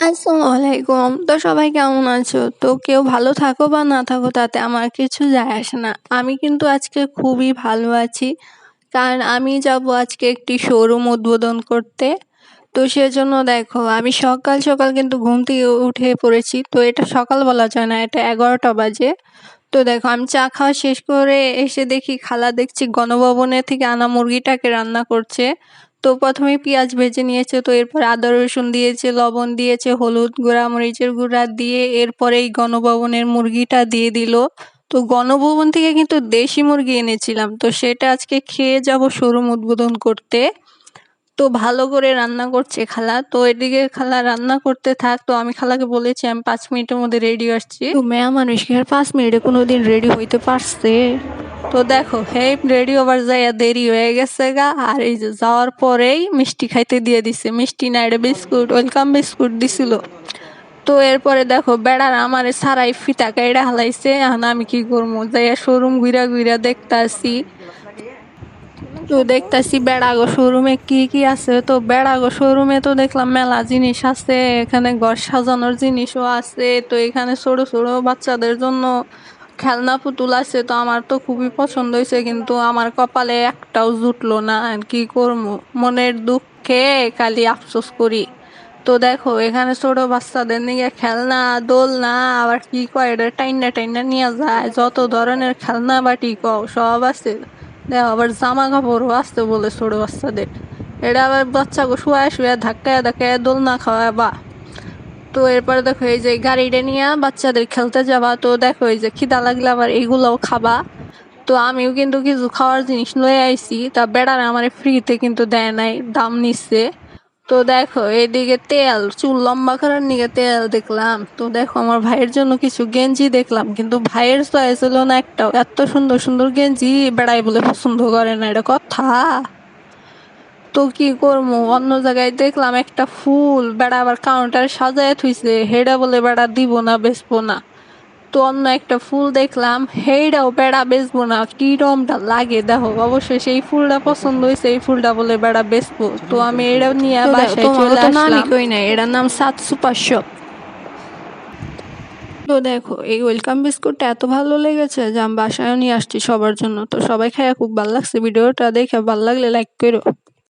আসসালামু আলাইকুম তো সবাই কেমন আছো? তো কেউ ভালো থাকো বা না থাকো, তাতে আমার কিছু যায় আসে না। আমি কিন্তু আজকে খুবই ভালো আছি। কারণ আমি যাব আজকে একটি শোরুম উদ্বোধন করতে। তো সেজন্য দেখো, আমি সকাল সকাল কিন্তু ঘুম থেকে উঠে পড়েছি। তো এটা সকাল বলা যায় না, এটা এগারোটা বাজে। তো দেখো, আমি চা খাওয়া শেষ করে এসে দেখি খালা দেখছি গণভবনের থেকে আনা মুরগিটাকে রান্না করছে। তো প্রথমে পেঁয়াজ ভেজে নিয়েছে, তো এরপর আদা, রসুন দিয়েছে, লবণ দিয়েছে, হলুদ গুঁড়া, মরিচের গুঁড়া দিয়ে এরপরে এই গণভবনের মুরগিটা দিয়ে দিল। তো গণভবন থেকে কিন্তু দেশি মুরগি এনেছিলাম, তো সেটা আজকে খেয়ে যাব শোরুম উদ্বোধন করতে। তো ভালো করে রান্না করছে খালা, তো এদিকে খালা রান্না করতে থাক, তো আমি খালাকে বলেছি আমি পাঁচ মিনিটের মধ্যে রেডি আসছি। তো মেয়া মানুষ কি আর পাঁচ মিনিটে কোনো দিন রেডি হইতে পারছে। তো দেখো, হে রেডি ওভার যাইয়া দেরি হয়ে গেছে গা। আর এই যে যাওয়ার পরেই মিষ্টি খাইতে দিয়ে দিছে। মিষ্টি না, এটা বিস্কুট, ওয়েলকাম বিস্কুট দিছিল। তো এরপরে দেখো, বেড়ার আমারে সারাই ফিতা কাইডা হালাইছে। এখন আমি কি করব? যাইয়া শোরুম ঘুরা ঘুরা দেখতে আসি তো দেখতেছি বেড়াগো শোরুমে কি কি আছে? তো বেড়াগো শোরুমে তো দেখলাম মেলা জিনিস আছে। এখানে ঘর সাজানোর জিনিসও আছে। তো এখানে ছোট ছোট বাচ্চাদের জন্য খেলনা পুতুল আছে তো আমার তো খুবই পছন্দ হয়েছে, কিন্তু আমার কপালে একটাও জুটলো না, আর কি করব? মনের দুঃখে খালি আফসোস করি। তো দেখো, এখানে ছোট বাচ্চাদের নিয়ে খেলনা, দোলনা, আবার কি কয়, এটা টাইনা টাইনা নিয়ে যায়, যত ধরনের খেলনা বাটি কও, সব আছে। দেখো, আবার জামা কাপড়ও আসতে বলে ছোট বাচ্চাদের। এটা আবার বাচ্চাকে শুয়ে শুয়ে ধাক্কায় ধাক্কায় দোলনা খাওয়ায় বা তো এরপরে দেখো এই যে গাড়িটা নিয়ে বাচ্চাদের খেলতে যাবা। তো দেখো এই যে খিদা লাগলে আবার এগুলোও খাবা। তো আমিও কিন্তু কিছু খাওয়ার জিনিস লয়ে আইছি। তা বেড়ার আমার ফ্রিতে কিন্তু দেয় নাই, দাম নিচ্ছে। তো দেখো এদিকে তেল, চুল লম্বা করার নিকে তেল দেখলাম। তো দেখো আমার ভাইয়ের জন্য কিছু গেঞ্জি দেখলাম। কিন্তু ভাইয়ের চয়েস হলো না একটাও। এত সুন্দর সুন্দর গেঞ্জি বেড়াই বলে পছন্দ করে না, এটা কথা। তো কি করব অন্য জায়গায় দেখলাম একটা ফুল বেড়া আবার কাউন্টার সাজায় থুইছে। হেডা বলে বেড়া দিব না বেচবো না। তো অন্য একটা ফুল দেখলাম হেইটাও বেড়া বেচবো না। কিরমটা লাগে? দেখো অবশ্যই সেই ফুলটা পছন্দ হয়েছে এই ফুলটা বলে বেড়া বেচবো। তো আমি এটা নিয়ে বাসায় চলে আসলাম। না এটার নাম সাত সুপার শপ। তো দেখো এই ওয়েলকাম বিস্কুটটা এত ভালো লেগেছে যে আমি বাসায় নিয়ে আসছি সবার জন্য। তো সবাই খাইয়া খুব ভালো লাগছে ভিডিওটা দেখে ভালো লাগলে লাইক করো।